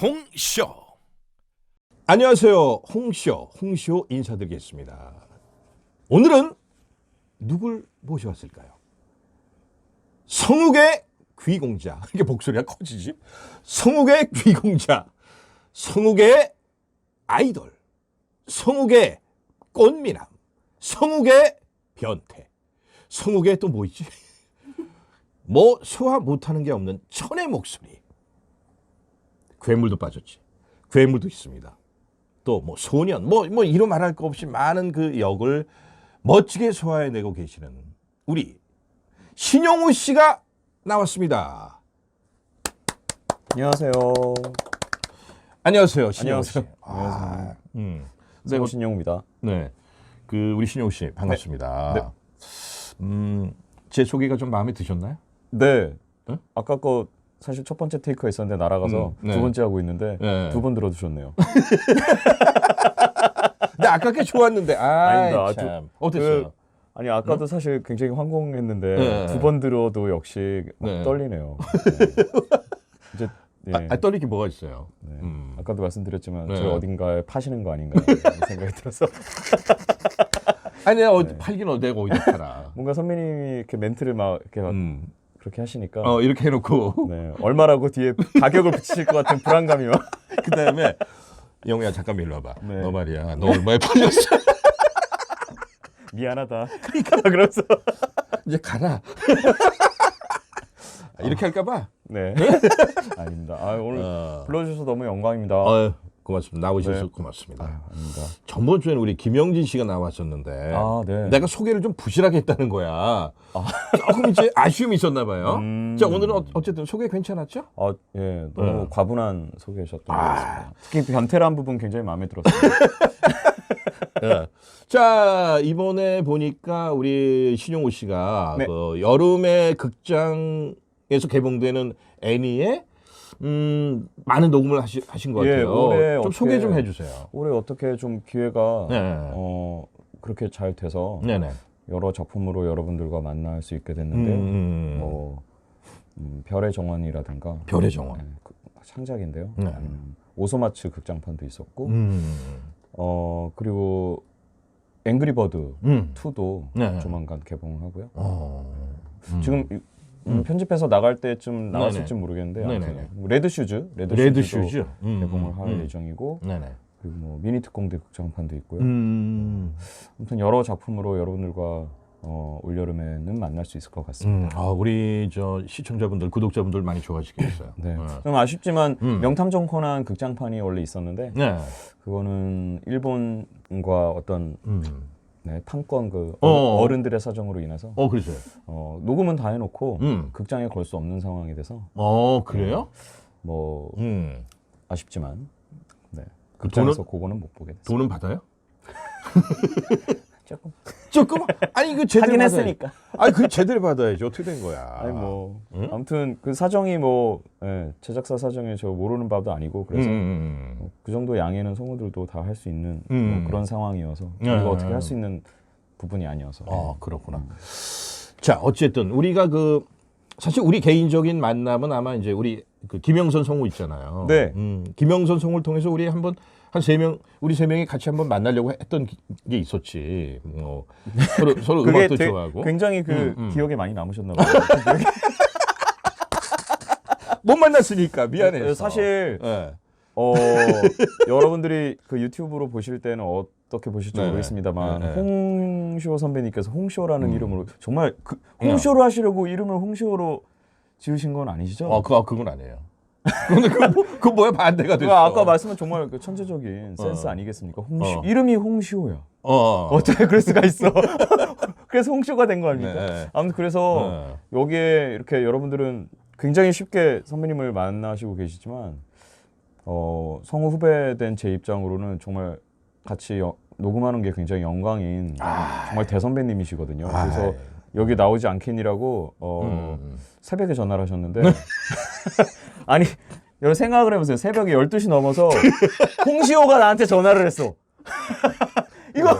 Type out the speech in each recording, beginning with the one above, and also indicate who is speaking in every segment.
Speaker 1: 홍쇼. 안녕하세요. 홍쇼, 홍쇼 인사드리겠습니다. 오늘은 누굴 모셔왔을까요? 성욱의 귀공자. 이게 목소리가 커지지? 성욱의 귀공자. 성욱의 아이돌. 성욱의 꽃미남. 성욱의 변태. 성욱의 또 뭐 있지? 뭐 소화 못하는 게 없는 천의 목소리. 괴물도 빠졌지. 괴물도 있습니다. 또 뭐 소년, 뭐 뭐 이런 말할 거 없이 많은 그 역을 멋지게 소화해내고 계시는 우리 신용우 씨가 나왔습니다.
Speaker 2: 안녕하세요.
Speaker 1: 안녕하세요, 신용우 씨.
Speaker 2: 안녕하세요.
Speaker 1: 아, 음.
Speaker 2: 네, 신용우입니다.
Speaker 1: 네. 그 우리 신용우 씨 반갑습니다.
Speaker 2: 네.
Speaker 1: 음, 제 소개가 좀 마음에 드셨나요?
Speaker 2: 네.
Speaker 1: 네?
Speaker 2: 아까 거 사실 첫 번째 테이크가 있었는데 날아가서
Speaker 1: 음, 네.
Speaker 2: 두 번째 하고 있는데
Speaker 1: 네.
Speaker 2: 두번 들어주셨네요.
Speaker 1: 근데 아까 게 좋았는데 아,
Speaker 2: 아닙니다.
Speaker 1: 참. 어땠어요?
Speaker 2: 아니 아까도 사실 굉장히 황공했는데
Speaker 1: 네.
Speaker 2: 두 번 들어도 역시 막
Speaker 1: 네.
Speaker 2: 떨리네요. 네. 이제 네.
Speaker 1: 아, 아, 떨리기 뭐가 있어요?
Speaker 2: 네.
Speaker 1: 음.
Speaker 2: 아까도 말씀드렸지만
Speaker 1: 네.
Speaker 2: 저 어딘가에 파시는 거 아닌가 이런 생각이 들어서
Speaker 1: 아니 내가 어디
Speaker 2: 네.
Speaker 1: 팔긴 어 내가 어디 팔아?
Speaker 2: 뭔가 선배님이 이렇게 멘트를 막 이렇게 막
Speaker 1: 음.
Speaker 2: 그렇게 하시니까
Speaker 1: 어 이렇게 해놓고
Speaker 2: 네. 얼마라고 뒤에 가격을 붙이실 것 같은 불안감이 막
Speaker 1: 그 다음에 영우야 잠깐 일로 와봐.
Speaker 2: 네.
Speaker 1: 너 말이야. 너 얼마에 팔렸어?
Speaker 2: 미안하다. 그러니까 그러면서
Speaker 1: 이제 가라. 이렇게 할까봐.
Speaker 2: 네. 아닙니다. 아, 오늘
Speaker 1: 어.
Speaker 2: 불러주셔서 너무 영광입니다.
Speaker 1: 어, 고맙습니다. 나오셔서
Speaker 2: 네.
Speaker 1: 고맙습니다.
Speaker 2: 아.
Speaker 1: 전번 주에는 우리 김영진 씨가 나왔었는데
Speaker 2: 아, 네.
Speaker 1: 내가 소개를 좀 부실하게 했다는 거야. 조금 이제 아쉬움이 있었나 봐요.
Speaker 2: 음.
Speaker 1: 자 오늘은 어, 어쨌든 소개 괜찮았죠?
Speaker 2: 아, 예, 너무
Speaker 1: 네.
Speaker 2: 과분한 소개셨던 것
Speaker 1: 아.
Speaker 2: 같습니다. 특히 변태란 부분 굉장히 마음에 들었어요.
Speaker 1: 예. 자 이번에 보니까 우리 신용우 씨가
Speaker 2: 네.
Speaker 1: 그 여름의 극장에서 개봉되는 애니에 음, 많은 녹음을 하시, 하신 것
Speaker 2: 예,
Speaker 1: 같아요.
Speaker 2: 올해
Speaker 1: 좀
Speaker 2: 어떻게-
Speaker 1: 소개 좀 해주세요.
Speaker 2: 올해 어떻게 좀 기회가
Speaker 1: 네.
Speaker 2: 어, 그렇게 잘 돼서
Speaker 1: 네네.
Speaker 2: 여러 작품으로 여러분들과 만날 수 있게 됐는데
Speaker 1: 음,
Speaker 2: 뭐 음, 별의 정원이라든가
Speaker 1: 별의 정원.
Speaker 2: 네, 그, 창작인데요.
Speaker 1: 네.
Speaker 2: 음, 오소마츠 극장판도 있었고
Speaker 1: 음,
Speaker 2: 어 그리고 앵그리버드
Speaker 1: 음.
Speaker 2: 2도
Speaker 1: 네.
Speaker 2: 조만간 개봉하고요.
Speaker 1: 어, 음.
Speaker 2: 지금 이- 음, 편집해서 나갈 때쯤 나왔을지. 모르겠는데. 아무튼 뭐 레드 슈즈, 레드,
Speaker 1: 레드
Speaker 2: 슈즈
Speaker 1: 음,
Speaker 2: 개봉을 할
Speaker 1: 음.
Speaker 2: 예정이고
Speaker 1: 네네.
Speaker 2: 그리고 뭐 미니 특공대 극장판도 있고요.
Speaker 1: 음,
Speaker 2: 아무튼 여러 작품으로 여러분들과 어, 올 여름에는 만날 수 있을 것 같습니다.
Speaker 1: 음, 아, 우리 저 시청자분들, 구독자분들 많이 좋아하시겠어요.
Speaker 2: 네.
Speaker 1: 어.
Speaker 2: 좀 아쉽지만
Speaker 1: 음.
Speaker 2: 명탐정 코난 극장판이 원래 있었는데
Speaker 1: 네.
Speaker 2: 그거는 일본과 어떤
Speaker 1: 음.
Speaker 2: 네, 판권 그
Speaker 1: 어.
Speaker 2: 어, 어른들의 사정으로 인해서
Speaker 1: 어, 그러세요.
Speaker 2: 어, 녹음은 다 해놓고
Speaker 1: 음.
Speaker 2: 극장에 걸 수 없는 상황이 돼서
Speaker 1: 어, 그래요?
Speaker 2: 뭐
Speaker 1: 음.
Speaker 2: 아쉽지만 네.
Speaker 1: 그
Speaker 2: 극장에서 그거는 못 보게 됐어요.
Speaker 1: 돈은 받아요?
Speaker 2: 조금
Speaker 1: 조금? 아니 그 제대로
Speaker 2: 하긴
Speaker 1: 받아야-
Speaker 2: 했으니까.
Speaker 1: 아니 그 제대로 받아야지 어떻게 된 거야?
Speaker 2: 아니 뭐
Speaker 1: 응?
Speaker 2: 아무튼 그 사정이 뭐 예, 제작사 사정이 저 모르는 바도 아니고 그래서
Speaker 1: 음, 음, 음.
Speaker 2: 그 정도 양해는 성우들도 다 할 수 있는
Speaker 1: 음.
Speaker 2: 뭐 그런 상황이어서
Speaker 1: 네.
Speaker 2: 우리가 어떻게 할 수 있는 부분이 아니어서
Speaker 1: 아 그렇구나. 자 어쨌든 우리가 그 사실 우리 개인적인 만남은 아마 이제 우리 그 김영선 성우 있잖아요.
Speaker 2: 네.
Speaker 1: 음, 김영선 성우를 통해서 우리 한번 한 세 명 우리 세 명이 같이 한번 만나려고 했던 기- 게 있었지. 뭐 서로 서로 음악도
Speaker 2: 되게-
Speaker 1: 좋아하고
Speaker 2: 굉장히 그
Speaker 1: 음, 음.
Speaker 2: 기억에 많이 남으셨나 봐요. 기억에-
Speaker 1: 못 만났으니까 미안해.
Speaker 2: 사실
Speaker 1: 예.
Speaker 2: 어, 여러분들이 그 유튜브로 보실 때는 어떻게 보실지
Speaker 1: 네네.
Speaker 2: 모르겠습니다만
Speaker 1: 네네.
Speaker 2: 홍쇼 선배님께서 홍쇼라는
Speaker 1: 음.
Speaker 2: 이름으로 정말 그 홍쇼로 하시려고 이름을 홍쇼로 지으신 건 아니시죠?
Speaker 1: 어 그거 그건 아니에요. 근데 그거 뭐- 그거 뭐야 반대가 됐어.
Speaker 2: 그 아까 말씀은 정말 그 천재적인 센스
Speaker 1: 어.
Speaker 2: 아니겠습니까? 홍쇼
Speaker 1: 어.
Speaker 2: 이름이 홍쇼야.
Speaker 1: 어.
Speaker 2: 어떻게 그럴 수가 있어? 그래서 홍쇼가 된 거 아닙니까?
Speaker 1: 네.
Speaker 2: 아무튼 그래서
Speaker 1: 어.
Speaker 2: 여기에 이렇게 여러분들은 굉장히 쉽게 선배님을 만나시고 계시지만 어, 성우 후배된 제 입장으로는 정말 같이 여- 녹음하는 게 굉장히 영광인 정말 대선배님이시거든요. 그래서
Speaker 1: 아이.
Speaker 2: 여기 나오지 않겠니라고 어,
Speaker 1: 음.
Speaker 2: 새벽에 전화를 하셨는데 아니 여러분 생각을 해보세요. 새벽에 12시 넘어서 홍시호가 나한테 전화를 했어. 이거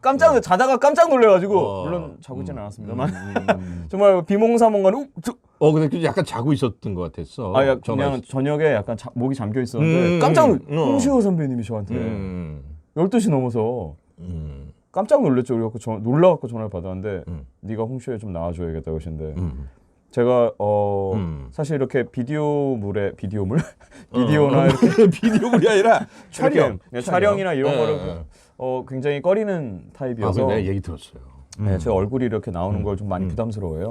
Speaker 2: 깜짝 자다가 깜짝 놀래가지고
Speaker 1: 어.
Speaker 2: 물론 자고 있지는
Speaker 1: 음,
Speaker 2: 않았습니다만
Speaker 1: 음, 음.
Speaker 2: 정말 비몽사몽간 우, 저,
Speaker 1: 어 근데 그 약간 자고 있었던 것 같았어.
Speaker 2: 아, 야,
Speaker 1: 전화
Speaker 2: 그냥 저녁에 약간 자- 목이 잠겨 있었는데
Speaker 1: 음,
Speaker 2: 깜짝 놀.
Speaker 1: 음, 어.
Speaker 2: 홍시호 선배님이 저한테
Speaker 1: 음,
Speaker 2: 12시 넘어서
Speaker 1: 음,
Speaker 2: 깜짝 놀랐죠. 그래갖고 저, 놀라갖고 전화를 받았는데
Speaker 1: 음.
Speaker 2: 네가 홍시호에 좀 나와줘야겠다고 하시는데
Speaker 1: 음.
Speaker 2: 제가 어
Speaker 1: 음.
Speaker 2: 사실 이렇게 비디오물에 비디오물 비디오나
Speaker 1: 어,
Speaker 2: 이렇게
Speaker 1: 비디오물이 아니라 촬영,
Speaker 2: 네, 촬영 이나 이런
Speaker 1: 예,
Speaker 2: 거를
Speaker 1: 예.
Speaker 2: 어 굉장히 꺼리는
Speaker 1: 아,
Speaker 2: 타입이어서
Speaker 1: 그래, 얘기 들었어요.
Speaker 2: 네, 제 얼굴이 이렇게 나오는 걸좀 많이
Speaker 1: 음.
Speaker 2: 부담스러워요.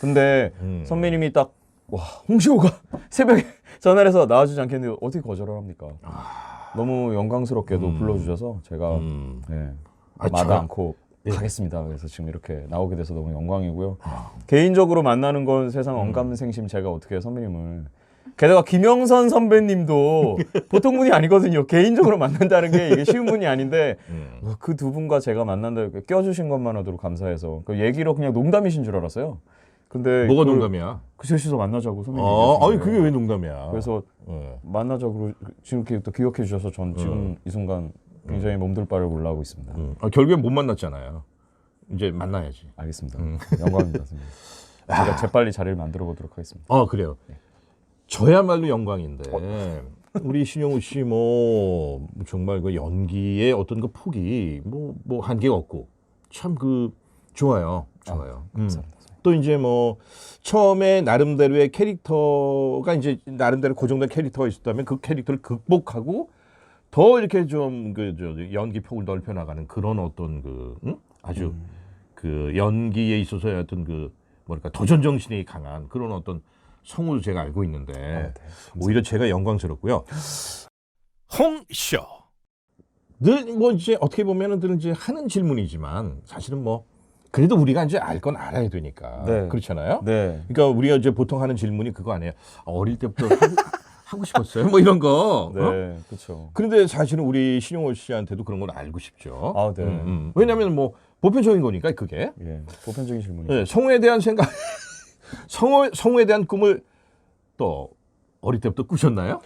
Speaker 2: 근데
Speaker 1: 음.
Speaker 2: 선배님이 딱 와, 홍시호가 새벽에 전화를 해서 나와주지 않겠는데 어떻게 거절을 합니까? 너무 영광스럽게도
Speaker 1: 아. 음.
Speaker 2: 불러주셔서 제가
Speaker 1: 음.
Speaker 2: 네,
Speaker 1: 아,
Speaker 2: 마다
Speaker 1: 저-
Speaker 2: 않고
Speaker 1: 예.
Speaker 2: 가겠습니다. 그래서 지금 이렇게 나오게 돼서 너무 영광이고요.
Speaker 1: 아.
Speaker 2: 개인적으로 만나는 건 세상
Speaker 1: 음.
Speaker 2: 언감생심 제가 어떻게 선배님을 게다가 김영선 선배님도 보통 분이 아니거든요. 개인적으로 만난다는 게 이게 쉬운 분이 아닌데
Speaker 1: 음.
Speaker 2: 그두 분과 제가 만난다 껴주신 것만으로도 감사해서 그 얘기로 그냥 농담이신 줄 알았어요. 근데
Speaker 1: 뭐가
Speaker 2: 그걸
Speaker 1: 농담이야?
Speaker 2: 그 셋이서 만나자고 선배님.
Speaker 1: 어, 아니 그게. 왜 농담이야?
Speaker 2: 그래서
Speaker 1: 예.
Speaker 2: 만나자고 지금 이렇게 또 기억해 주셔서 전 지금
Speaker 1: 음.
Speaker 2: 이 순간 굉장히 몸둘 바를 올라오고 있습니다.
Speaker 1: 음. 아, 결국엔 못 만났잖아요. 이제 만나야지.
Speaker 2: 알겠습니다.
Speaker 1: 음.
Speaker 2: 영광입니다, 선배님. 제가 재빨리 자리를 만들어 보도록 하겠습니다.
Speaker 1: 어 그래요. 저야말로 영광인데 우리 신영우 씨 뭐 정말 그 연기의 어떤 그 폭이 뭐 뭐 한계가 없고 참 그 좋아요. 좋아요. 음.
Speaker 2: 감사합니다.
Speaker 1: 또 이제 뭐 처음에 나름대로의 캐릭터가 이제 나름대로 고정된 캐릭터가 있었다면 그 캐릭터를 극복하고 더 이렇게 좀그 연기 폭을 넓혀 나가는 그런 어떤 그 응? 아주 그 연기에 있어서의 어떤 그 뭐랄까 도전 정신이 강한 그런 어떤 성우를 제가 알고 있는데
Speaker 2: 네.
Speaker 1: 오히려 제가 영광스럽고요.
Speaker 3: 홍쇼
Speaker 1: 늘 뭐 이제 어떻게 보면은 늘 이제 하는 질문이지만 사실은 뭐 그래도 우리가 이제 알 건 알아야 되니까
Speaker 2: 네.
Speaker 1: 그렇잖아요.
Speaker 2: 네.
Speaker 1: 그러니까 우리가 이제 보통 하는 질문이 그거 아니에요. 어릴 때부터 하고, 싶었어요. 뭐 이런 거.
Speaker 2: 네,
Speaker 1: 어?
Speaker 2: 그렇죠.
Speaker 1: 그런데 사실은 우리 신용호 씨한테도 그런 걸 알고 싶죠.
Speaker 2: 아, 네.
Speaker 1: 음, 음. 왜냐하면 뭐 보편적인 거니까 그게
Speaker 2: 예, 보편적인 질문이죠.
Speaker 1: 네, 성우에 대한 생각, 성우 성우에 대한 꿈을 또 어릴 때부터 꾸셨나요?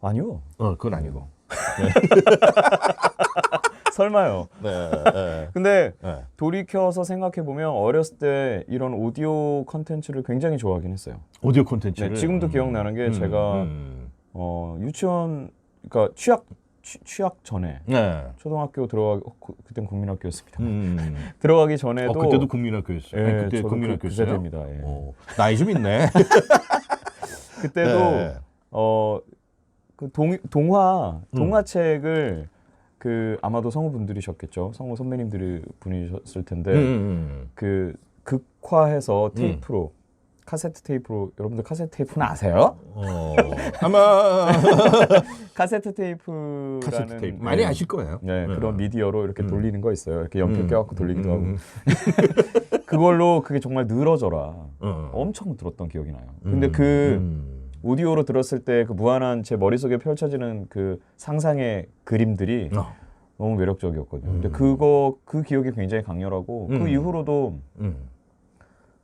Speaker 2: 아니요.
Speaker 1: 어, 그건 아니고.
Speaker 2: 설마요.
Speaker 1: 네, 네,
Speaker 2: 근데
Speaker 1: 네.
Speaker 2: 돌이켜서 생각해 보면 어렸을 때 이런 오디오 컨텐츠를 굉장히 좋아하긴 했어요.
Speaker 1: 오디오 콘텐츠를
Speaker 2: 네, 지금도 기억나는 게 제가
Speaker 1: 음.
Speaker 2: 어, 유치원 그러니까 취학 취, 취학 전에
Speaker 1: 네.
Speaker 2: 초등학교 들어가기 어, 그, 그땐 국민학교였습니다.
Speaker 1: 음.
Speaker 2: 들어가기 전에도
Speaker 1: 어, 그때도 국민학교였어요.
Speaker 2: 예,
Speaker 1: 아니, 그때
Speaker 2: 저도 그, 그
Speaker 1: 국민학교였어요.
Speaker 2: 세대입니다. 예.
Speaker 1: 오, 나이 좀 있네.
Speaker 2: 그때도
Speaker 1: 네.
Speaker 2: 어, 그 동, 동화
Speaker 1: 음.
Speaker 2: 동화책을 그 아마도 성우분들이셨겠죠. 성우 선배님들이 분이셨을 텐데
Speaker 1: 음.
Speaker 2: 그 극화해서 테이프로 카세트 테이프로 여러분들 카세트 테이프는 아세요?
Speaker 1: 어, 아마
Speaker 2: 카세트 테이프라는
Speaker 1: 카세트 테이프
Speaker 2: 네,
Speaker 1: 많이 아실 거예요.
Speaker 2: 네, 그런 미디어로 이렇게
Speaker 1: 음.
Speaker 2: 돌리는 거 있어요. 이렇게 연필
Speaker 1: 음.
Speaker 2: 껴갖고 돌리기도 하고
Speaker 1: 음.
Speaker 2: 그걸로 그게 정말 늘어져라.
Speaker 1: 어.
Speaker 2: 엄청 들었던 기억이 나요. 근데
Speaker 1: 음.
Speaker 2: 그
Speaker 1: 음.
Speaker 2: 오디오로 들었을 때 그 무한한 제 머릿속에 펼쳐지는 그 상상의 그림들이
Speaker 1: 어.
Speaker 2: 너무 매력적이었거든요. 근데
Speaker 1: 음.
Speaker 2: 그거 그 기억이 굉장히 강렬하고
Speaker 1: 음.
Speaker 2: 그 이후로도
Speaker 1: 음.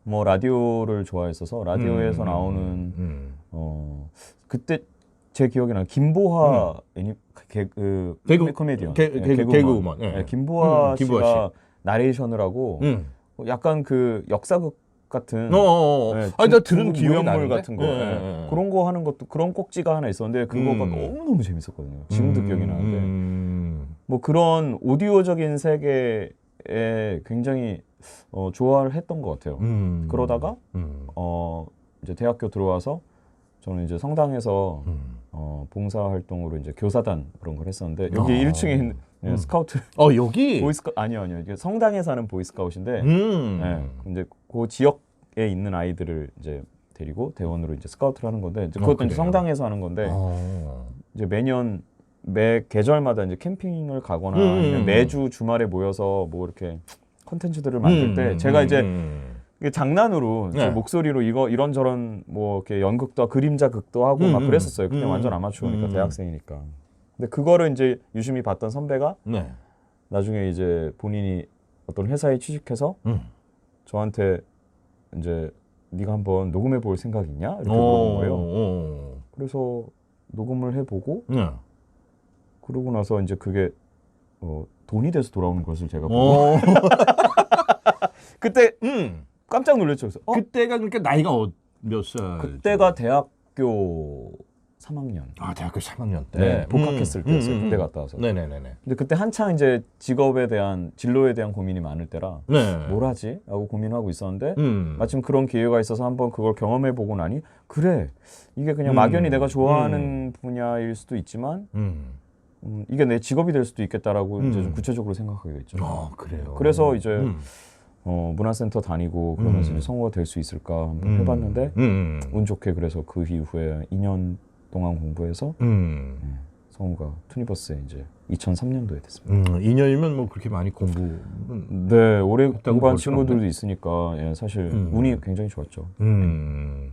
Speaker 2: 뭐 라디오를 좋아했어서 라디오에서
Speaker 1: 음.
Speaker 2: 나오는
Speaker 1: 음.
Speaker 2: 어 그때 제 기억에 나는 김보하 애니 개, 그
Speaker 1: 음. 개그-
Speaker 2: 코미- 코미디언
Speaker 1: 개-
Speaker 2: 네,
Speaker 1: 개그-
Speaker 2: 개그우먼.
Speaker 1: 개그우먼, 예.
Speaker 2: 네, 김보하
Speaker 1: 음, 김보하
Speaker 2: 씨가 나레이션을 하고
Speaker 1: 음.
Speaker 2: 약간 그 역사극 같은
Speaker 1: 어, 어, 어.
Speaker 2: 네,
Speaker 1: 아니 나
Speaker 2: 중-
Speaker 1: 들은 기억이
Speaker 2: 무용물
Speaker 1: 나는데.
Speaker 2: 같은 거
Speaker 1: 예,
Speaker 2: 네.
Speaker 1: 예, 예.
Speaker 2: 그런 거 하는 것도 그런 꼭지가 하나 있었는데 그거가
Speaker 1: 음.
Speaker 2: 너무 너무 재밌었거든요. 지금도
Speaker 1: 음.
Speaker 2: 기억이 나는데
Speaker 1: 음.
Speaker 2: 뭐 그런 오디오적인 세계에 굉장히 어, 좋아를 했던 것 같아요.
Speaker 1: 음.
Speaker 2: 그러다가
Speaker 1: 음.
Speaker 2: 어 이제 대학교 들어와서 저는 이제 성당에서
Speaker 1: 음.
Speaker 2: 어, 봉사 활동으로 이제 교사단 그런 걸 했었는데 여기
Speaker 1: 아.
Speaker 2: 1층에 있는 예,
Speaker 1: 음.
Speaker 2: 스카우트
Speaker 1: 어 여기.
Speaker 2: 보이스카 아니요 아니요 이게 성당에서 하는 보이스카웃인데
Speaker 1: 음.
Speaker 2: 예, 이제 그 지역에 있는 아이들을 이제 데리고 대원으로 이제 스카우트를 하는 건데 이제
Speaker 1: 어,
Speaker 2: 그것도 이제
Speaker 1: 그래요?
Speaker 2: 성당에서 하는 건데
Speaker 1: 어.
Speaker 2: 이제 매년 매 계절마다 이제 캠핑을 가거나
Speaker 1: 음,
Speaker 2: 아니면
Speaker 1: 음.
Speaker 2: 매주 주말에 모여서 뭐 이렇게 컨텐츠들을 만들 때
Speaker 1: 음,
Speaker 2: 제가
Speaker 1: 음,
Speaker 2: 이제
Speaker 1: 음.
Speaker 2: 장난으로 제
Speaker 1: 네.
Speaker 2: 목소리로 이거 이런저런 뭐 이렇게 연극도 그림자 극도 하고 막
Speaker 1: 음,
Speaker 2: 그랬었어요. 그냥
Speaker 1: 음,
Speaker 2: 완전 아마추어니까
Speaker 1: 음.
Speaker 2: 대학생이니까. 근데 그거를 이제 유심히 봤던 선배가
Speaker 1: 네.
Speaker 2: 나중에 이제 본인이 어떤 회사에 취직해서
Speaker 1: 음.
Speaker 2: 저한테 이제 네가 한번 녹음해 볼 생각 있냐 이렇게 물어본
Speaker 1: 어,
Speaker 2: 거예요.
Speaker 1: 어.
Speaker 2: 그래서 녹음을 해보고
Speaker 1: 네.
Speaker 2: 그러고 나서 이제 그게 어, 돈이 돼서 돌아오는 것을 제가 보고
Speaker 1: 어.
Speaker 2: 그때
Speaker 1: 음.
Speaker 2: 깜짝 놀랐죠. 그래서 어?
Speaker 1: 그때가 그러니까 나이가 어, 몇 살?
Speaker 2: 그때가 대학교 3학년.
Speaker 1: 아 대학교 3학년 때
Speaker 2: 네, 복학했을
Speaker 1: 음,
Speaker 2: 때였어요.
Speaker 1: 음,
Speaker 2: 그때
Speaker 1: 음.
Speaker 2: 갔다 와서.
Speaker 1: 네네네네.
Speaker 2: 근데 그때 한창 이제 직업에 대한 진로에 대한 고민이 많을 때라
Speaker 1: 네.
Speaker 2: 뭘 하지? 라고 고민하고 있었는데
Speaker 1: 음.
Speaker 2: 마침 그런 기회가 있어서 한번 그걸 경험해 보고 나니 그래 이게 그냥
Speaker 1: 음.
Speaker 2: 막연히 내가 좋아하는 분야일 수도 있지만
Speaker 1: 음.
Speaker 2: 음, 이게 내 직업이 될 수도 있겠다라고 이제
Speaker 1: 음.
Speaker 2: 좀 구체적으로 생각하게 됐죠.
Speaker 1: 어 그래요.
Speaker 2: 그래서 이제
Speaker 1: 음.
Speaker 2: 어, 문화센터 다니고 그러면서
Speaker 1: 음.
Speaker 2: 이제 성우가 될 수 있을까 한번
Speaker 1: 음.
Speaker 2: 해봤는데
Speaker 1: 음.
Speaker 2: 운 좋게 그래서 그 이후에 2년 동안 공부해서
Speaker 1: 음.
Speaker 2: 성우가 투니버스에 이제 2003년도에 됐습니다.
Speaker 1: 음. 2년이면 뭐 그렇게 많이 공부.
Speaker 2: 네, 오래 공부한 친구들도 있으니까 예, 사실
Speaker 1: 음.
Speaker 2: 운이 굉장히 좋았죠.
Speaker 1: 음.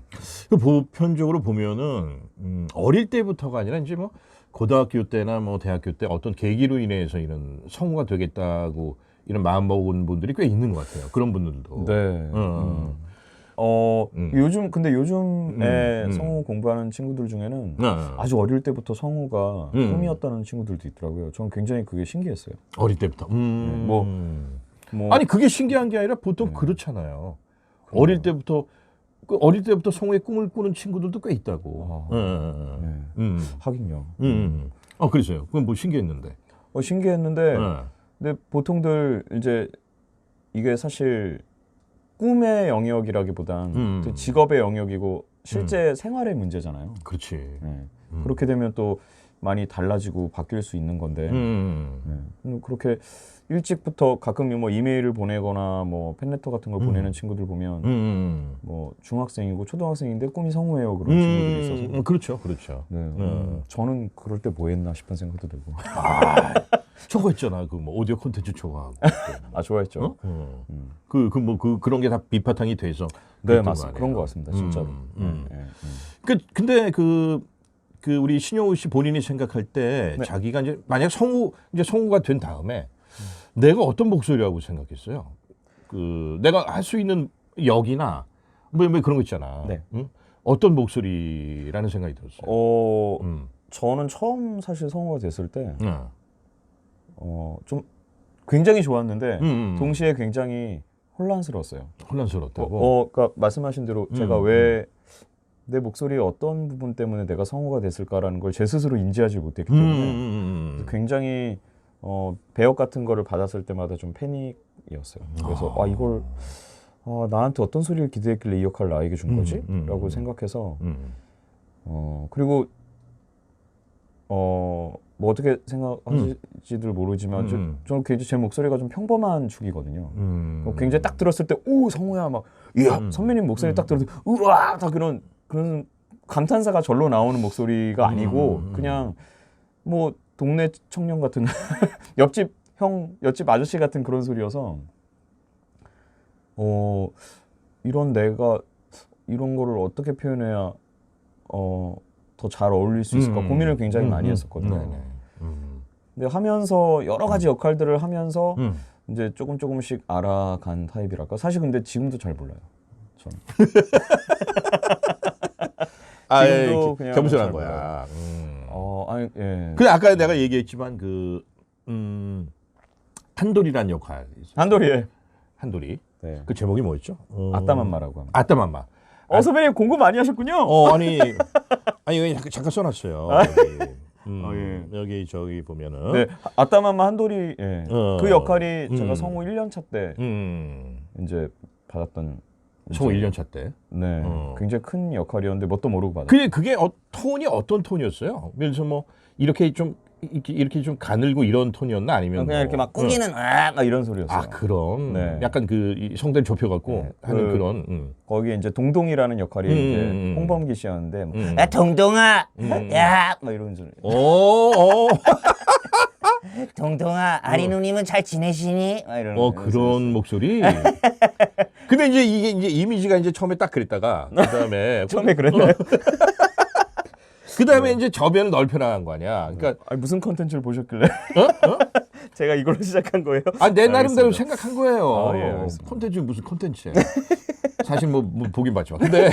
Speaker 1: 그 보편적으로 보면은 음, 어릴 때부터가 아니라 이제 뭐 고등학교 때나 뭐 대학교 때 어떤 계기로 인해서 이런 성우가 되겠다고 이런 마음 먹은 분들이 꽤 있는 것 같아요. 그런 분들도.
Speaker 2: 네.
Speaker 1: 음.
Speaker 2: 음. 어
Speaker 1: 음.
Speaker 2: 요즘 근데 요즘에
Speaker 1: 음, 음.
Speaker 2: 성우 공부하는 친구들 중에는
Speaker 1: 네.
Speaker 2: 아주 어릴 때부터 성우가
Speaker 1: 음.
Speaker 2: 꿈이었다는 친구들도 있더라고요. 저는 굉장히 그게 신기했어요.
Speaker 1: 어릴 때부터. 음.
Speaker 2: 뭐, 뭐
Speaker 1: 아니 그게 신기한 게 아니라 보통
Speaker 2: 네.
Speaker 1: 그렇잖아요. 어릴 때부터 그 어릴 때부터 성우의 꿈을 꾸는 친구들도 꽤 있다고.
Speaker 2: 아.
Speaker 1: 예, 예, 예.
Speaker 2: 네,
Speaker 1: 음.
Speaker 2: 하긴요.
Speaker 1: 음. 음. 아 그래서요. 그건 뭐 신기했는데.
Speaker 2: 어, 신기했는데
Speaker 1: 예.
Speaker 2: 근데 보통들 이제 이게 사실 꿈의 영역이라기보단
Speaker 1: 음.
Speaker 2: 그 직업의 영역이고 실제 생활의 문제잖아요.
Speaker 1: 그렇지.
Speaker 2: 네.
Speaker 1: 음.
Speaker 2: 그렇게 되면 또 많이 달라지고 바뀔 수 있는 건데
Speaker 1: 음.
Speaker 2: 네. 음, 그렇게 일찍부터 가끔 뭐 이메일을 보내거나 뭐 팬레터 같은 걸
Speaker 1: 음.
Speaker 2: 보내는 친구들 보면
Speaker 1: 음.
Speaker 2: 뭐 중학생이고 초등학생인데 꿈이 성우예요 그런 친구들이 있어서
Speaker 1: 음, 그렇죠, 그렇죠.
Speaker 2: 네,
Speaker 1: 네.
Speaker 2: 음, 저는 그럴 때 뭐 했나 싶은 생각도 들고
Speaker 1: 저거 있잖아, 그 뭐 오디오 콘텐츠 좋아하고.
Speaker 2: 아 좋아했죠.
Speaker 1: 어? 어.
Speaker 2: 음.
Speaker 1: 그, 그, 뭐, 그, 그런 게다 밑바탕이 돼서.
Speaker 2: 네 맞습니다.
Speaker 1: 거
Speaker 2: 그런? 것 같습니다. 진짜로.
Speaker 1: 음, 음.
Speaker 2: 네, 네, 음.
Speaker 1: 그, 근데 그, 그 우리 신용우 씨 본인이 생각할 때
Speaker 2: 네.
Speaker 1: 자기가 이제 만약 성우, 이제 성우가 된 다음에 내가 어떤 목소리라고 생각했어요? 그, 내가 할 수 있는 역이나 뭐, 뭐 그런 거 있잖아.
Speaker 2: 네.
Speaker 1: 응? 어떤 목소리라는 생각이 들었어요.
Speaker 2: 어
Speaker 1: 음.
Speaker 2: 저는 처음 사실 성우가 됐을 때
Speaker 1: 네.
Speaker 2: 어, 좀 굉장히 좋았는데
Speaker 1: 음, 음.
Speaker 2: 동시에 굉장히 혼란스러웠어요.
Speaker 1: 혼란스럽다고.
Speaker 2: 어, 어, 그러니까 말씀하신 대로 제가
Speaker 1: 음,
Speaker 2: 왜내 목소리의 어떤 부분 때문에 내가 성우가 됐을까라는 걸 제 스스로 인지하지 못했기
Speaker 1: 음, 음,
Speaker 2: 때문에
Speaker 1: 음, 음.
Speaker 2: 굉장히 어, 배역 같은 거를 받았을 때마다 좀 패닉이었어요. 그래서 아, 이걸 아, 나한테 어떤 소리를 기대했길래 이 역할을 나에게 준
Speaker 1: 음,
Speaker 2: 거지?
Speaker 1: 음,
Speaker 2: 라고
Speaker 1: 음.
Speaker 2: 생각해서
Speaker 1: 음.
Speaker 2: 어, 그리고 어, 뭐 어떻게 생각하실지들 모르지만 저,
Speaker 1: 음.
Speaker 2: 저는 굉장히 제 목소리가 좀 평범한 축이거든요.
Speaker 1: 음.
Speaker 2: 어, 굉장히 딱 들었을 때 오 성우야 막 이야
Speaker 1: 음.
Speaker 2: 선배님 목소리 딱 들었을 때 우와 다 그런 그런 감탄사가 절로 나오는 목소리가 아니고
Speaker 1: 음.
Speaker 2: 그냥 뭐 동네 청년 같은 옆집 형 옆집 아저씨 같은 그런 소리여서 어 이런 내가 이런 거를 어떻게 표현해야 어 더 잘 어울릴 수 있을까
Speaker 1: 음.
Speaker 2: 고민을 굉장히
Speaker 1: 음,
Speaker 2: 많이
Speaker 1: 음.
Speaker 2: 했었거든요.
Speaker 1: 네네. 음.
Speaker 2: 근데 하면서 여러 가지 역할들을 하면서
Speaker 1: 음.
Speaker 2: 이제 조금 조금씩 알아간 타입이랄까. 사실 근데 지금도 잘 몰라요. 저는.
Speaker 1: 아예
Speaker 2: 지금도 그냥
Speaker 1: 겸손한
Speaker 2: 잘
Speaker 1: 거야. 음.
Speaker 2: 어, 아니 예.
Speaker 1: 그 아까 내가 얘기했지만 그 음, 한돌이란 역할.
Speaker 2: 한돌이에.
Speaker 1: 한돌이
Speaker 2: 네.
Speaker 1: 그 제목이 뭐였죠? 음,
Speaker 2: 아따맘마라고 합니다.
Speaker 1: 아따맘마.
Speaker 2: 어 선배님 공부 많이 하셨군요.
Speaker 1: 어 아니 아니 여기 잠깐, 잠깐 써놨어요. 여기. 음,
Speaker 2: 아, 예.
Speaker 1: 여기 저기 보면은
Speaker 2: 네. 아따맘마 한돌이 예.
Speaker 1: 어.
Speaker 2: 그 역할이 제가
Speaker 1: 음.
Speaker 2: 성우 1년 차 때
Speaker 1: 음,
Speaker 2: 이제 받았던 이제-
Speaker 1: 1년 차 때.
Speaker 2: 네.
Speaker 1: 어.
Speaker 2: 굉장히 큰 역할이었는데 뭣도 모르고 받았어요.
Speaker 1: 그게 그게 어, 톤이 어떤 톤이었어요? 들어서 뭐 이렇게 좀 이렇게, 이렇게 좀 가늘고 이런 톤이었나 아니면
Speaker 2: 그냥
Speaker 1: 뭐,
Speaker 2: 이렇게 막
Speaker 1: 어.
Speaker 2: 꾸기는 아, 막 이런 소리였어요.
Speaker 1: 아 그런
Speaker 2: 네.
Speaker 1: 약간 그이 성대를 좁혀 갖고
Speaker 2: 네.
Speaker 1: 하는
Speaker 2: 그-
Speaker 1: 그, 런 음.
Speaker 2: 거기에 이제 동동이라는 역할이
Speaker 1: 음,
Speaker 2: 이제
Speaker 1: 음, 음.
Speaker 2: 홍범기 씨였는데 뭐,
Speaker 1: 음.
Speaker 2: 야 동동아,
Speaker 1: 음.
Speaker 2: 야, 막 이런 소리.
Speaker 1: 오, 오.
Speaker 4: 동동아 아리 누님은 잘 지내시니?
Speaker 2: 막 이런.
Speaker 1: 어 그런 목소리. 근데 이제 이게 이제 이미지가 이제 처음에 딱 그랬다가 그다음에
Speaker 2: 처음에 그랬나요?
Speaker 1: 그다음에 이제 저변을 넓혀 나간 거 아니야. 그러니까
Speaker 2: 아니, 무슨 컨텐츠를 보셨길래? 제가 이걸로 시작한 거예요?
Speaker 1: 아 내 나름대로
Speaker 2: 알겠습니다.
Speaker 1: 생각한 거예요.
Speaker 2: 아, 예, 알겠습니다.
Speaker 1: 콘텐츠 무슨 콘텐츠야. 사실 뭐, 뭐 보긴 봤지만. 근데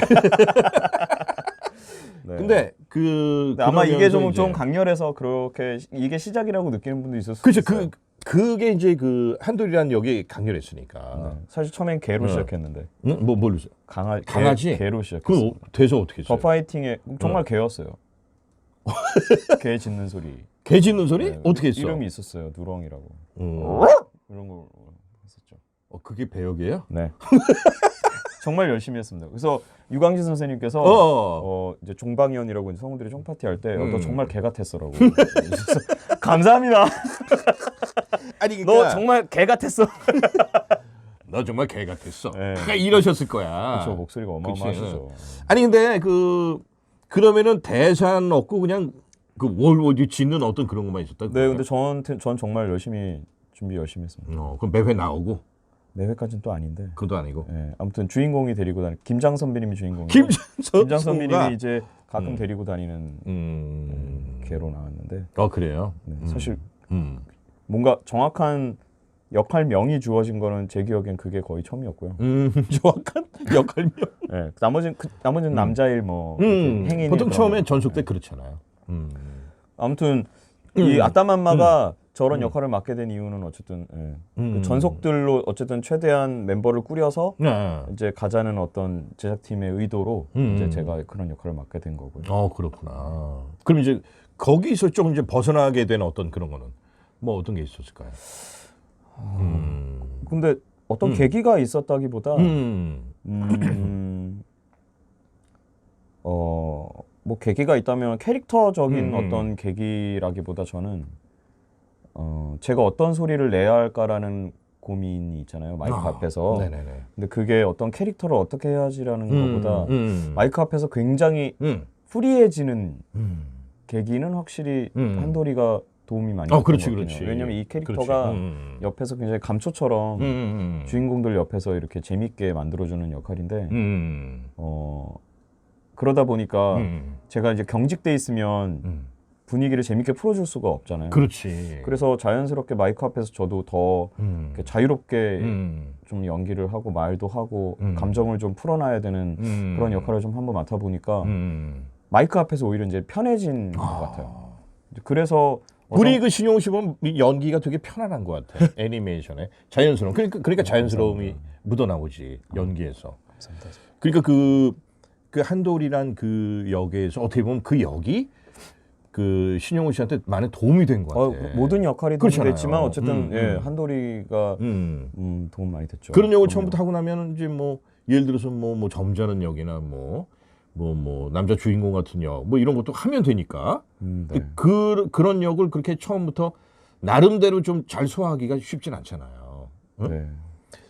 Speaker 2: 네.
Speaker 1: 근데 그
Speaker 2: 근데 아마 이게 좀,
Speaker 1: 그러면서
Speaker 2: 좀
Speaker 1: 이제
Speaker 2: 강렬해서 그렇게 시- 이게 시작이라고 느끼는 분도 있을 수
Speaker 1: 그렇죠.
Speaker 2: 있어요.
Speaker 1: 그 그게 이제 그 한돌이라는 역이 강렬했으니까.
Speaker 2: 네. 사실 처음엔 개로
Speaker 1: 네.
Speaker 2: 시작했는데
Speaker 1: 응? 뭐 뭘로?
Speaker 2: 강아
Speaker 1: 강아지?
Speaker 2: 개,
Speaker 1: 그
Speaker 2: 시작했어요.
Speaker 1: 돼서 어떻게
Speaker 2: 더
Speaker 1: 했어요?
Speaker 2: 파이팅에 정말 개였어요. 개 짖는 소리.
Speaker 1: 개 짖는 소리?
Speaker 2: 네,
Speaker 1: 어떻게 했어?
Speaker 2: 이름이 있었어요. 누렁이라고.
Speaker 1: 음.
Speaker 2: 이런 걸 했었죠.
Speaker 1: 어, 그게 배역이에요?
Speaker 2: 네. 정말 열심히 했습니다. 그래서 유광진 선생님께서
Speaker 1: 어.
Speaker 2: 어, 이제 종방위원이라고 이제 성우들이 총파티 할때 어,
Speaker 1: 음.
Speaker 2: 너 정말 개 같았어라고. 감사합니다.
Speaker 1: 아니
Speaker 2: 너 정말 개 같았어.
Speaker 1: 너 정말 개 같았어.
Speaker 2: 네.
Speaker 1: 그러니까 이러셨을 거야.
Speaker 2: 저 목소리가 어마어마하시죠.
Speaker 1: 아니 근데 그 그러면은 대사는 없고 그냥 그 월워드 짓는 어떤 그런 것만 있었다.
Speaker 2: 네, 근데 저한테 전 정말 열심히 준비 열심히 했습니다.
Speaker 1: 어, 그럼 매회 나오고
Speaker 2: 매회까지는 또 아닌데.
Speaker 1: 그것도 아니고.
Speaker 2: 예, 아무튼 주인공이 데리고 다니 김장 선배님이 주인공이고
Speaker 1: 김장선
Speaker 2: 김장
Speaker 1: 선배님이
Speaker 2: 선배님이 이제 가끔
Speaker 1: 음.
Speaker 2: 데리고 다니는
Speaker 1: 음.
Speaker 2: 개로 나왔는데
Speaker 1: 어 그래요.
Speaker 2: 네,
Speaker 1: 음.
Speaker 2: 사실
Speaker 1: 음.
Speaker 2: 뭔가 정확한 역할명이 주어진 거는 제 기억엔 그게 거의 처음이었고요.
Speaker 1: 음, 정확한 역할명.
Speaker 2: 예, 나머지는 그, 나머지는 남자일 뭐
Speaker 1: 음,
Speaker 2: 이렇게 행인
Speaker 1: 보통 처음에 전속 때 그렇잖아요. 음.
Speaker 2: 아무튼 이
Speaker 1: 음.
Speaker 2: 아따맘마가 저런
Speaker 1: 음.
Speaker 2: 역할을 맡게 된 이유는 어쨌든 예,
Speaker 1: 음.
Speaker 2: 그 전속들로 어쨌든 최대한 멤버를 꾸려서
Speaker 1: 네.
Speaker 2: 이제 가자는 어떤 제작팀의 의도로
Speaker 1: 음.
Speaker 2: 이제 제가 그런 역할을 맡게 된 거고요.
Speaker 1: 어 그렇구나. 그럼 이제 거기서 조금 이제 벗어나게 된 어떤 그런 거는 뭐 어떤 게 있었을까요? 음.
Speaker 2: 근데 어떤
Speaker 1: 음.
Speaker 2: 계기가 있었다기보다
Speaker 1: 음.
Speaker 2: 음, 어, 뭐 계기가 있다면 캐릭터적인
Speaker 1: 음, 음.
Speaker 2: 어떤 계기라기보다 저는 어, 제가 어떤 소리를 내야 할까라는 고민이 있잖아요 마이크
Speaker 1: 아,
Speaker 2: 앞에서.
Speaker 1: 네네네.
Speaker 2: 근데 그게 어떤 캐릭터를 어떻게 해야지라는 것보다
Speaker 1: 음.
Speaker 2: 마이크 앞에서 굉장히
Speaker 1: 음.
Speaker 2: 프리해지는
Speaker 1: 음.
Speaker 2: 계기는 확실히
Speaker 1: 음.
Speaker 2: 한돌이가 도움이 많이
Speaker 1: 어 그렇지 그렇지.
Speaker 2: 왜냐면 이 캐릭터가
Speaker 1: 그렇지. 음.
Speaker 2: 옆에서 굉장히 감초처럼
Speaker 1: 음, 음, 음.
Speaker 2: 주인공들 옆에서 이렇게 재밌게 만들어주는 역할인데
Speaker 1: 음.
Speaker 2: 어 그러다 보니까
Speaker 1: 음.
Speaker 2: 제가 이제 경직돼 있으면
Speaker 1: 음.
Speaker 2: 분위기를 재밌게 풀어줄 수가 없잖아요.
Speaker 1: 그렇지.
Speaker 2: 그래서 자연스럽게 마이크 앞에서 저도 더
Speaker 1: 음.
Speaker 2: 자유롭게
Speaker 1: 음.
Speaker 2: 좀 연기를 하고 말도 하고
Speaker 1: 음.
Speaker 2: 감정을 좀 풀어놔야 되는
Speaker 1: 음.
Speaker 2: 그런 역할을 좀 한번 맡아 보니까
Speaker 1: 음.
Speaker 2: 마이크 앞에서 오히려 이제 편해진 것 같아요. 그래서
Speaker 1: 우리 그 신용호 씨 보면 이 연기가 되게 편안한 것 같아. 애니메이션에 자연스러움. 그러니까 그러니까 자연스러움이 묻어 나오지 연기에서.
Speaker 2: 감사합니다.
Speaker 1: 그러니까 그, 그 한돌이란 그 역에서 어떻게 보면 그 역이 그 신용호 씨한테 많은 도움이 된것
Speaker 2: 어,
Speaker 1: 같아.
Speaker 2: 모든 역할이
Speaker 1: 그렇잖아요.
Speaker 2: 도움됐지만 어쨌든
Speaker 1: 음,
Speaker 2: 예,
Speaker 1: 음.
Speaker 2: 한돌이가
Speaker 1: 음.
Speaker 2: 음, 도움 많이 됐죠.
Speaker 1: 그런 역을. 처음부터 하고 나면 이제 뭐 예를 들어서 뭐, 뭐 점잖은 역이나 뭐, 뭐, 뭐 남자 주인공 같은 역 뭐 이런 것도 하면 되니까.
Speaker 2: 음, 네.
Speaker 1: 그, 그런 역을 그렇게 처음부터 나름대로 좀 잘 소화하기가 쉽진 않잖아요. 응?
Speaker 2: 네.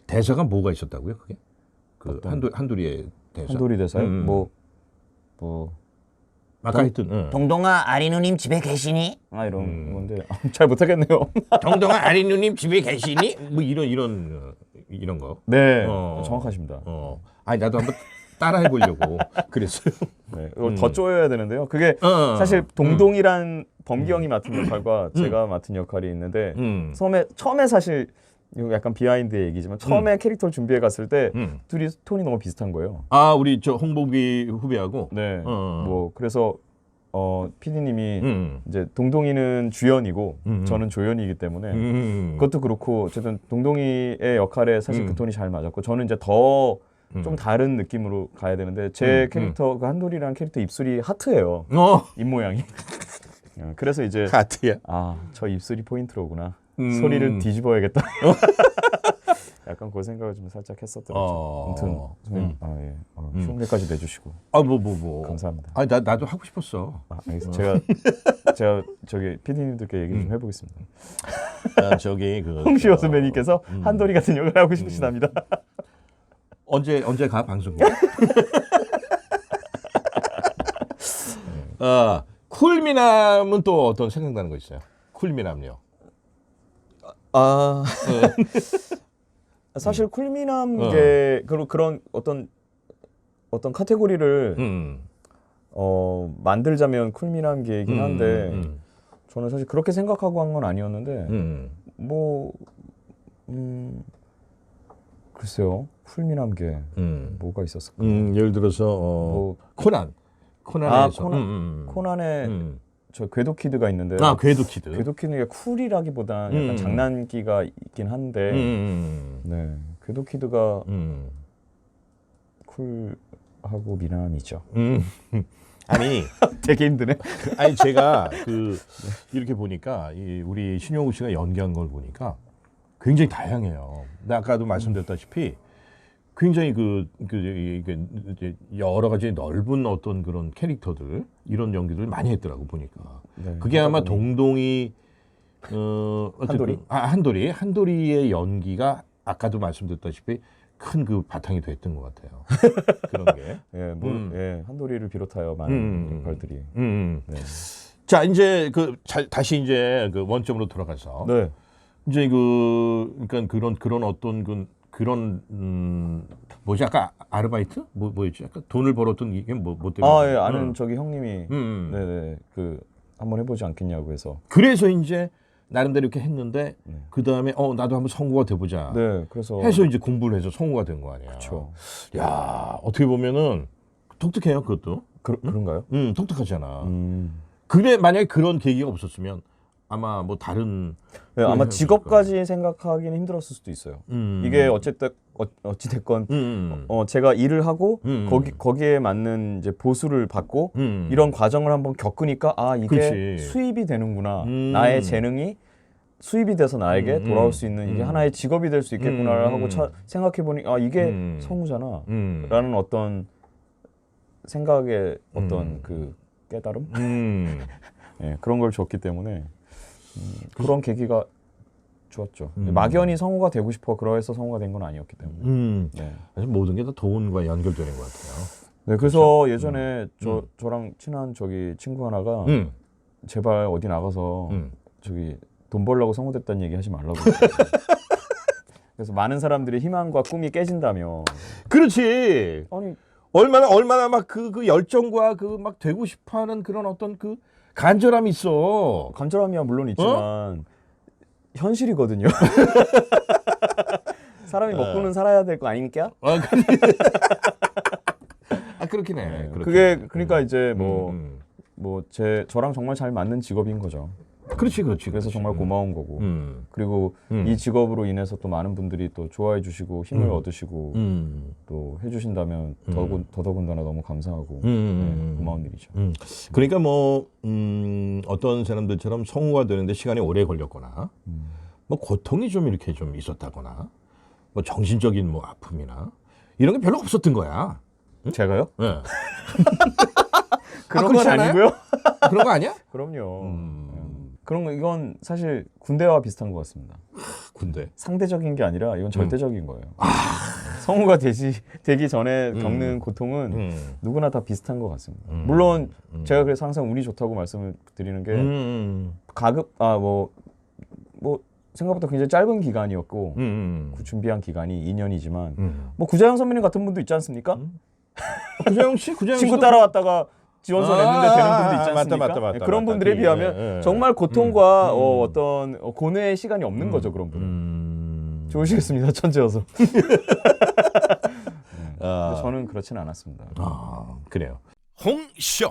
Speaker 1: 대사가 뭐가 있었다고요, 그게? 그
Speaker 2: 어떤-
Speaker 1: 한도, 한돌이의 대사.
Speaker 2: 한돌이 대사요?
Speaker 1: 음.
Speaker 2: 뭐, 뭐,
Speaker 1: 아까 했던 응.
Speaker 4: 동동아 아리 누님 집에 계시니?
Speaker 2: 아 이런
Speaker 1: 음.
Speaker 2: 건데 잘 못하겠네요.
Speaker 1: 정동아 아리 누님 집에 계시니? 뭐 이런 이런 어, 이런 거.
Speaker 2: 네,
Speaker 1: 어.
Speaker 2: 정확하십니다.
Speaker 1: 어. 아니 나도 한번 따라 해 보려고 그랬어요.
Speaker 2: 네, 이거
Speaker 1: 음.
Speaker 2: 더 쪼여야 되는데요. 그게
Speaker 1: 어.
Speaker 2: 사실 동동이란 범규형이 맡은 역할과 제가 맡은 역할이 있는데
Speaker 1: 음.
Speaker 2: 처음에 처음에 사실 이거 약간 비하인드 얘기지만 처음에 캐릭터를 준비해 갔을 때
Speaker 1: 음.
Speaker 2: 둘이 톤이 너무 비슷한 거예요.
Speaker 1: 아 우리 저 홍보기 후배하고.
Speaker 2: 네,
Speaker 1: 어.
Speaker 2: 뭐 그래서 어 PD님이
Speaker 1: 음.
Speaker 2: 이제 동동이는 주연이고
Speaker 1: 음.
Speaker 2: 저는 조연이기 때문에
Speaker 1: 음.
Speaker 2: 그것도 그렇고 어쨌든 동동이의 역할에 사실
Speaker 1: 음.
Speaker 2: 그 톤이 잘 맞았고 저는 이제 더 좀
Speaker 1: 음.
Speaker 2: 다른 느낌으로 가야 되는데 제
Speaker 1: 음,
Speaker 2: 캐릭터 그 한돌이라는 캐릭터 입술이 하트예요
Speaker 1: 어
Speaker 2: 입 모양이 어, 그래서 이제
Speaker 1: 하트야.
Speaker 2: 아저 입술이 포인트로구나
Speaker 1: 음.
Speaker 2: 소리를 뒤집어야겠다 약간 그 생각을 좀 살짝 했었더라고요
Speaker 1: 어.
Speaker 2: 아무튼 선생님
Speaker 1: 음.
Speaker 2: 아, 예. 어,
Speaker 1: 음.
Speaker 2: 흉내까지 내주시고
Speaker 1: 아 뭐 뭐 뭐.
Speaker 2: 감사합니다
Speaker 1: 아니 나 나도 하고 싶었어.
Speaker 2: 아, 알겠습니다. 제가 제가 저기 PD님들께 얘기 좀 해보겠습니다.
Speaker 1: 아, 저기 그
Speaker 2: 홍시호
Speaker 1: 어,
Speaker 2: 선배님께서
Speaker 1: 음.
Speaker 2: 한돌이 같은 역을 하고 싶으시답니다.
Speaker 1: 언제 언제 가 방송국? 아 쿨미남은 또 어떤 생각나는 거 있어요? 쿨미남요.
Speaker 2: 아
Speaker 1: 네.
Speaker 2: 사실 쿨미남계 그리고 그런 어떤 어떤 카테고리를
Speaker 1: 음.
Speaker 2: 어, 만들자면 쿨미남계이긴 한데
Speaker 1: 음.
Speaker 2: 저는 사실 그렇게 생각하고 한 건 아니었는데
Speaker 1: 음.
Speaker 2: 뭐 음, 글쎄요 쿨미남계
Speaker 1: 음.
Speaker 2: 뭐가 있었을까?
Speaker 1: 음, 예를 들어서 어,
Speaker 2: 뭐
Speaker 1: 코난. 코난에서
Speaker 2: 아, 코난.
Speaker 1: 음, 음.
Speaker 2: 코난의
Speaker 1: 음.
Speaker 2: 저 궤도 키드가 있는데
Speaker 1: 아 궤도 키드.
Speaker 2: 궤도 키드가 쿨이라기보다 약간
Speaker 1: 음.
Speaker 2: 장난기가 있긴 한데
Speaker 1: 음,
Speaker 2: 네 궤도 키드가
Speaker 1: 음,
Speaker 2: 쿨하고 미남이죠.
Speaker 1: 음. 아니
Speaker 2: 되게 힘드네.
Speaker 1: 아니 제가 그 이렇게 보니까 이 우리 신용우 씨가 연기한 걸 보니까 굉장히 다양해요. 근데 아까도 말씀드렸다시피 굉장히 그, 그, 이제 여러 가지 넓은 어떤 그런 캐릭터들 이런 연기들을 많이 했더라고 보니까
Speaker 2: 네,
Speaker 1: 그게 아마. 동동이 어
Speaker 2: 한돌이?
Speaker 1: 아 한돌이 한돌이의 연기가 아까도 말씀드렸다시피 큰 그 바탕이 됐던 것 같아요. 그런 게.
Speaker 2: 예, 뭐,
Speaker 1: 음.
Speaker 2: 예, 한도리를 비롯하여 많은
Speaker 1: 음.
Speaker 2: 역할들이.
Speaker 1: 음.
Speaker 2: 네.
Speaker 1: 자 이제 그 자, 다시 이제 그 원점으로 돌아가서
Speaker 2: 네.
Speaker 1: 이제 그 그러니까 그런 그런 어떤 그 그런 음 뭐지 아까 아르바이트 뭐 뭐였지 아까 돈을 벌었던 이게 뭐, 뭐 때문에
Speaker 2: 아, 예, 아는
Speaker 1: 음.
Speaker 2: 저기 형님이
Speaker 1: 음, 음.
Speaker 2: 네, 네. 그 한번 해 보지 않겠냐고 해서.
Speaker 1: 그래서 이제 나름대로 이렇게 했는데
Speaker 2: 네.
Speaker 1: 그 다음에 어 나도 한번 성우가 돼보자
Speaker 2: 네. 그래서
Speaker 1: 해서 이제 공부를 해서 성우가 된 거 아니야.
Speaker 2: 그렇죠.
Speaker 1: 야 어떻게 보면은 독특해요 그것도.
Speaker 2: 그, 그런가요?
Speaker 1: 음 독특하잖아.
Speaker 2: 음.
Speaker 1: 그래 만약에 그런 계기가 없었으면 아마 뭐 다른
Speaker 2: 네, 아마 직업까지 생각하기는 힘들었을 수도 있어요.
Speaker 1: 음.
Speaker 2: 이게 어쨌든 어, 어찌 됐건
Speaker 1: 음.
Speaker 2: 어 제가 일을 하고
Speaker 1: 음.
Speaker 2: 거기 거기에 맞는 이제 보수를 받고
Speaker 1: 음.
Speaker 2: 이런 과정을 한번 겪으니까 아 이게
Speaker 1: 그렇지.
Speaker 2: 수입이 되는구나
Speaker 1: 음.
Speaker 2: 나의 재능이 수입이 돼서 나에게
Speaker 1: 음,
Speaker 2: 돌아올
Speaker 1: 음,
Speaker 2: 수 있는 이게
Speaker 1: 음.
Speaker 2: 하나의 직업이 될 수 있겠구나를
Speaker 1: 음,
Speaker 2: 하고 차, 생각해 보니 아 이게
Speaker 1: 음.
Speaker 2: 성우잖아
Speaker 1: 음.
Speaker 2: 라는 어떤 생각의 어떤
Speaker 1: 음.
Speaker 2: 그 깨달음
Speaker 1: 음.
Speaker 2: 예, 그런 걸 줬기 때문에 음, 그런 계기가 좋았죠
Speaker 1: 음.
Speaker 2: 막연히 성우가 되고 싶어 그러해서 성우가 된 건 아니었기 때문에
Speaker 1: 음.
Speaker 2: 네.
Speaker 1: 사실 모든 게다 돈과 연결되는 것 같아요.
Speaker 2: 네, 그래서 예전에 저
Speaker 1: 음.
Speaker 2: 저랑 친한 저기 친구 하나가
Speaker 1: 음.
Speaker 2: 제발 어디 나가서
Speaker 1: 음.
Speaker 2: 저기 돈 벌려고 성우 됐다는 얘기 하지 말라고. 그래서 많은 사람들의 희망과 꿈이 깨진다며.
Speaker 1: 그렇지.
Speaker 2: 아니
Speaker 1: 얼마나 얼마나 막 그그 열정과 그 막 되고 싶어하는 그런 어떤 그 간절함이 있어.
Speaker 2: 간절함이야 물론 있지만 현실이거든요. 사람이 먹고는 살아야 될 거 아닙니까?
Speaker 1: 아, 그... 아 그렇긴 해.
Speaker 2: 네,
Speaker 1: 그렇긴
Speaker 2: 그게
Speaker 1: 해.
Speaker 2: 그러니까 이제 뭐
Speaker 1: 음,
Speaker 2: 뭐 제 저랑 정말 잘 맞는 직업인 거죠.
Speaker 1: 음. 그렇지, 그렇지.
Speaker 2: 그래서. 정말 고마운 거고.
Speaker 1: 음.
Speaker 2: 그리고
Speaker 1: 음.
Speaker 2: 이 직업으로 인해서 또 많은 분들이 또 좋아해 주시고 힘을
Speaker 1: 음.
Speaker 2: 얻으시고
Speaker 1: 음.
Speaker 2: 또 해주신다면 더더군, 더더군다나 너무 감사하고
Speaker 1: 음, 음,
Speaker 2: 네, 고마운 일이죠.
Speaker 1: 음. 그러니까 뭐 음, 어떤 사람들처럼 성우가 되는데 시간이 오래 걸렸거나
Speaker 2: 음.
Speaker 1: 뭐 고통이 좀 이렇게 좀 있었다거나 뭐 정신적인 뭐 아픔이나 이런 게 별로 없었던 거야.
Speaker 2: 제가요?
Speaker 1: 예.
Speaker 2: 그런
Speaker 1: 그렇지
Speaker 2: 건? 아니고요.
Speaker 1: 그런 거 아니야?
Speaker 2: 그럼요.
Speaker 1: 음.
Speaker 2: 음. 그런 거 이건 사실 군대와 비슷한 것 같습니다.
Speaker 1: 군대.
Speaker 2: 상대적인 게 아니라 이건 절대적인 거예요.
Speaker 1: 아.
Speaker 2: 성우가 되지 되기 전에 겪는 고통은
Speaker 1: 음.
Speaker 2: 누구나 다 비슷한 것 같습니다.
Speaker 1: 음.
Speaker 2: 물론
Speaker 1: 음.
Speaker 2: 제가 그래서 항상 운이 좋다고 말씀을 드리는 게
Speaker 1: 음.
Speaker 2: 가급 아 뭐 뭐 생각보다 굉장히 짧은 기간이었고
Speaker 1: 음.
Speaker 2: 그 준비한 기간이 2년이지만
Speaker 1: 음.
Speaker 2: 뭐 구자영 선배님 같은 분도 있지 않습니까?
Speaker 1: 구자영 씨, 구자영
Speaker 2: 친구
Speaker 1: 씨도
Speaker 2: 따라왔다가 지원서
Speaker 1: 아,
Speaker 2: 냈는데 되는 분도 있지
Speaker 1: 아, 맞다,
Speaker 2: 않습니까?
Speaker 1: 맞다, 맞다,
Speaker 2: 네, 그런
Speaker 1: 맞다.
Speaker 2: 분들에
Speaker 1: 그,
Speaker 2: 비하면
Speaker 1: 예, 예.
Speaker 2: 정말 고통과
Speaker 1: 음,
Speaker 2: 어,
Speaker 1: 음.
Speaker 2: 어떤 어, 고뇌의 시간이 없는 거죠 그런 분은.
Speaker 1: 음.
Speaker 2: 좋으시겠습니다 천재여서.
Speaker 1: 아,
Speaker 2: 근데 저는 그렇지는 않았습니다.
Speaker 1: 아, 그래요.
Speaker 3: 홍쇼